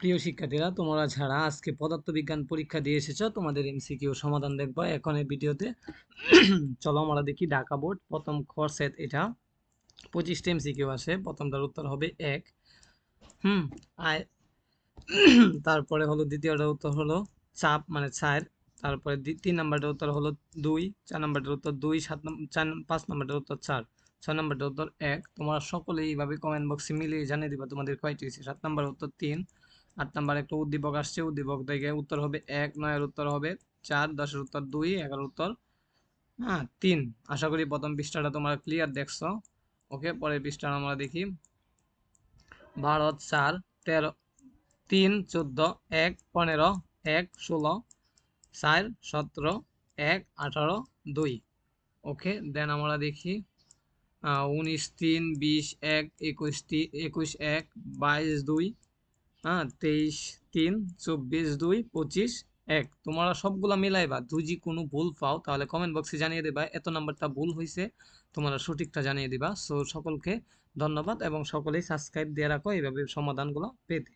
প্রিয় শিক্ষার্থীরা, তোমরা যারা আজকে পদার্থবিজ্ঞান পরীক্ষা দিয়ে এসেছ। তোমাদের এমসিকিউ সমাধান দেখবা এখন এই ভিডিওতে। চলো আমরা দেখি ঢাকা বোর্ড, প্রথম খ সেট এটা। পঁচিশটা এমসিকিউ আসে প্রথমটার উত্তর হবে এক। হুম আর তারপরে হলো দ্বিতীয়টার উত্তর হলো চাপ মানে চার। তারপরে তিন নাম্বারটার উত্তর হলো দুই, চার নাম্বারটার উত্তর দুই, সাত চার, পাঁচ নাম্বারটার উত্তর চার, ছয় নাম্বারটার উত্তর এক। তোমরা সকলে এইভাবে কমেন্ট বক্সে মিলিয়ে জানিয়ে দিবা তোমাদের কয়টি সাত নাম্বার উত্তর তিন আট নাম্বার একটা উদ্দীপক আসছে, উদ্দীপক থেকে উত্তর হবে এক, নয়ের উত্তর হবে চার, দশের উত্তর দুই, এগারোর উত্তর হ্যাঁ তিন। আশা করি প্রথম পৃষ্ঠাটা তোমরা ক্লিয়ার দেখছ। ওকে পরের পৃষ্ঠাটা আমরা দেখি। ভারত চার, তেরো, তিন, চোদ্দ, এক, পনেরো, এক, ষোলো, চার, সতেরো, এক, আঠারো, দুই। ওকে দেন আমরা দেখি উনিশ, তিন, বিশ, এক, একুশ তিন একুশ, এক, বাইশ, দুই হ্যাঁ তেইশ, তিন, চব্বিশ, দুই, পঁচিশ, এক। তোমরা সবগুলা মিলাইবা। যদি কোনো ভুল পাও, তাহলে কমেন্ট বক্সে জানিয়ে দেবা, এত নাম্বারটা ভুল হয়েছে তোমরা সঠিকটা জানিয়ে দিবা। সো সকলকে ধন্যবাদ এবং সকলেই সাবস্ক্রাইব দিয়ে রাখো, এইভাবে সমাধানগুলো পেতে।